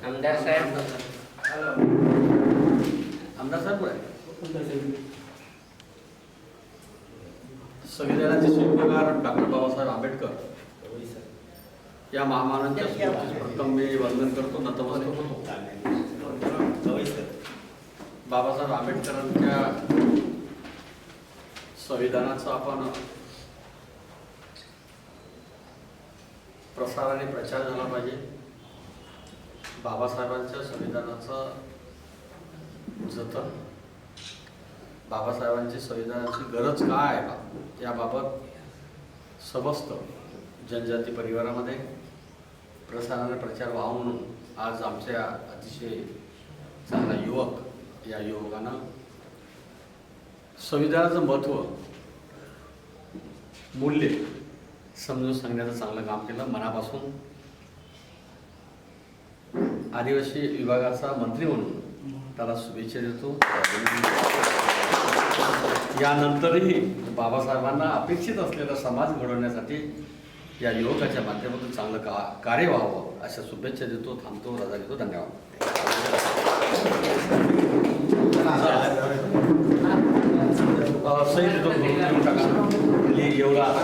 आमदार साहेब. आमदार साहेब? संविधानाचे शिल्पकार डॉक्टर बाबासाहेब आंबेडकर. या महामानवांच्या स्मृतीस प्रथम मी वंदन करतो नतमस्तक होतो. बाबासाहेब आंबेडकरांच्या संविधानाचा आपण प्रसार आणि प्रचार झाला पाहिजे. बाबासाहेबांच्या संविधानाचं जतन बाबासाहेबांची संविधानाची गरज काय आहे बा? याबाबत समस्त जनजाती परिवारामध्ये प्रसाराने प्रचार व्हावा म्हणून आज आमच्या अतिशय चांगला युवक या युवकानं संविधानाचं महत्त्व मूल्य समजून सांगण्याचं चांगलं काम केलं मनापासून. आदिवासी विभागाचा मंत्री म्हणून त्याला शुभेच्छा देतो. यानंतरही बाबासाहेबांना अपेक्षित असलेला समाज घडवण्यासाठी या युवकाच्या माध्यमातून चांगलं का कार्य व्हावं अशा शुभेच्छा देतो थांबतो रजा घेतो. धन्यवाद. अ, सही एवढा आता